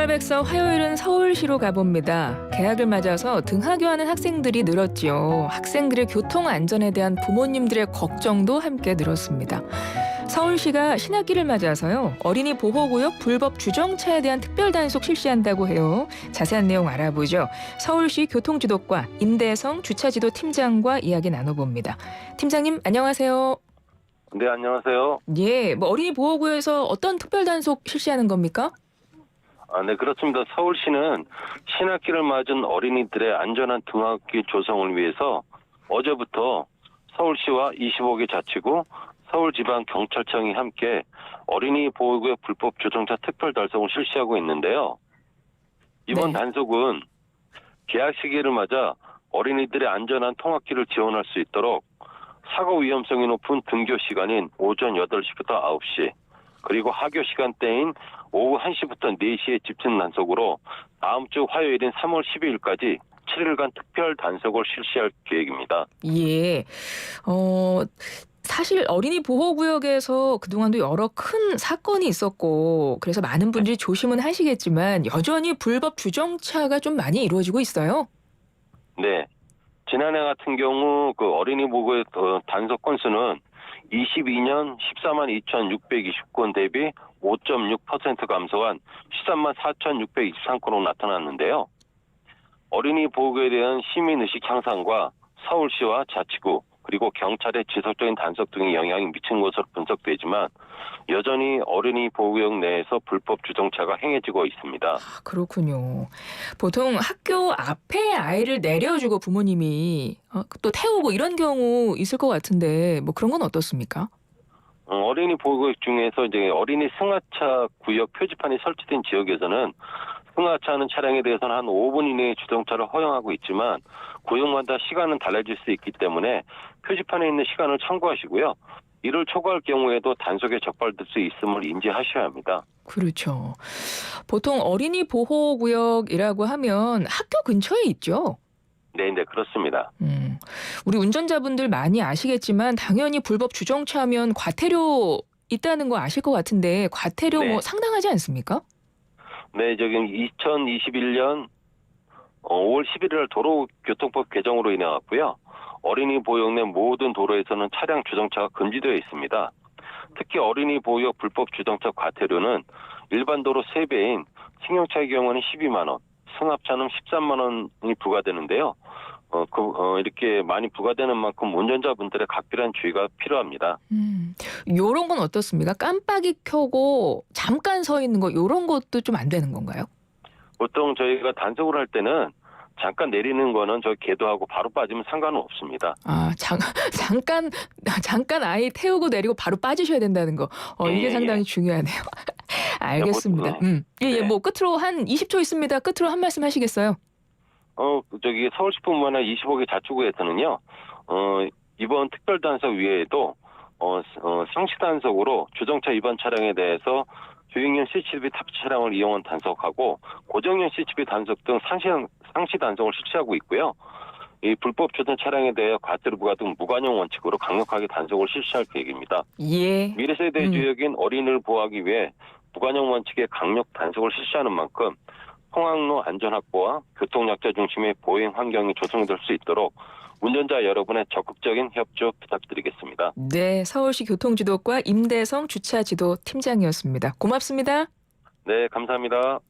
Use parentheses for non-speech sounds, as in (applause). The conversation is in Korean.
생활백서 화요일은 서울시로 가봅니다. 개학을 맞아서 등하교하는 학생들이 늘었지요. 학생들의 교통 안전에 대한 부모님들의 걱정도 함께 늘었습니다. 서울시가 신학기를 맞아서요. 어린이 보호구역 불법 주정차에 대한 특별 단속 실시한다고 해요. 자세한 내용 알아보죠. 서울시 교통지도과 임대성 주차지도 팀장과 이야기 나눠봅니다. 팀장님 안녕하세요. 네, 안녕하세요. 예, 뭐 어린이 보호구역에서 어떤 특별 단속 실시하는 겁니까? 아, 네, 그렇습니다. 서울시는 신학기를 맞은 어린이들의 안전한 등하교 조성을 위해서 어제부터 서울시와 25개 자치구, 서울지방경찰청이 함께 어린이 보호구역 불법 주정차 특별 단속을 실시하고 있는데요. 이번 네. 단속은 개학 시기를 맞아 어린이들의 안전한 통학길을 지원할 수 있도록 사고 위험성이 높은 등교 시간인 오전 8시부터 9시, 그리고 하교 시간대인 오후 1시부터 4시에 집중 단속으로 다음 주 화요일인 3월 12일까지 7일간 특별 단속을 실시할 계획입니다. 예. 어, 사실 어린이 보호구역에서 그동안도 여러 큰 사건이 있었고, 그래서 많은 분들이 조심은 하시겠지만, 여전히 불법 주정차가 좀 많이 이루어지고 있어요. 네. 지난해 같은 경우 그 어린이 보호의 어, 단속 건수는 22년 14만 2,620건 대비 5.6% 감소한 13만 4,623건으로 나타났는데요. 어린이 보호에 대한 시민의식 향상과 서울시와 자치구 그리고 경찰의 지속적인 단속 등의 영향이 미친 것으로 분석되지만 여전히 어린이 보호구역 내에서 불법 주정차가 행해지고 있습니다. 아, 그렇군요. 보통 학교 앞에 아이를 내려주고 부모님이 어, 또 태우고 이런 경우 있을 것 같은데, 뭐 그런 건 어떻습니까? 어, 어린이 보호구역 중에서 이제 어린이 승하차 구역 표지판이 설치된 지역에서는 승하차하는 차량에 대해서는 한 5분 이내에 주정차를 허용하고 있지만 구역마다 시간은 달라질 수 있기 때문에 표지판에 있는 시간을 참고하시고요. 이를 초과할 경우에도 단속에 적발될 수 있음을 인지하셔야 합니다. 그렇죠. 보통 어린이 보호구역이라고 하면 학교 근처에 있죠. 네, 네, 그렇습니다. 음, 우리 운전자분들 많이 아시겠지만 당연히 불법 주정차 하면 과태료 있다는 거 아실 것 같은데 과태료 네. 뭐 상당하지 않습니까? 네, 저기 2021년 5월 11일 도로교통법 개정으로 인해 왔고요. 어린이 보호역 내 모든 도로에서는 차량 주정차가 금지되어 있습니다. 특히 어린이 보호역 불법 주정차 과태료는 일반 도로 3배인 승용차의 경우는 12만 원, 승합차는 13만 원이 부과되는데요. 어, 그, 어, 이렇게 많이 부과되는 만큼 운전자분들의 각별한 주의가 필요합니다. 음, 요런 건 어떻습니까? 깜빡이 켜고 잠깐 서 있는 거 요런 것도 좀 안 되는 건가요? 보통 저희가 단속을 할 때는 잠깐 내리는 거는 저 계도하고 바로 빠지면 상관은 없습니다. 아, 잠, (laughs) 잠깐, 잠깐 아이 태우고 내리고 바로 빠지셔야 된다는 거. 어, 이게 예, 상당히 중요하네요. (laughs) 알겠습니다. 뭐, 음. 예, 예, 네. 뭐 끝으로 한 20초 있습니다. 끝으로 한 말씀 하시겠어요? 어, 저기 서울시뿐만 아니라 25개 자치구에서는요, 어, 이번 특별 단속 외에도, 어, 어, 상시 단속으로 주정차 위반 차량에 대해서 주행용 CCTV 탑재 차량을 이용한 단속하고 고정용 CCTV 단속 등 상시, 상시 단속을 실시하고 있고요. 이 불법 주전 차량에 대해 과태료 부과 등 무관용 원칙으로 강력하게 단속을 실시할 계획입니다. 예. 미래 세대의 음. 주역인 어린이를 보호하기 위해 무관용 원칙의 강력 단속을 실시하는 만큼 통학로 안전 확보와 교통약자 중심의 보행 환경이 조성될 수 있도록 운전자 여러분의 적극적인 협조 부탁드리겠습니다. 네, 서울시 교통지도과 임대성 주차지도 팀장이었습니다. 고맙습니다. 네, 감사합니다.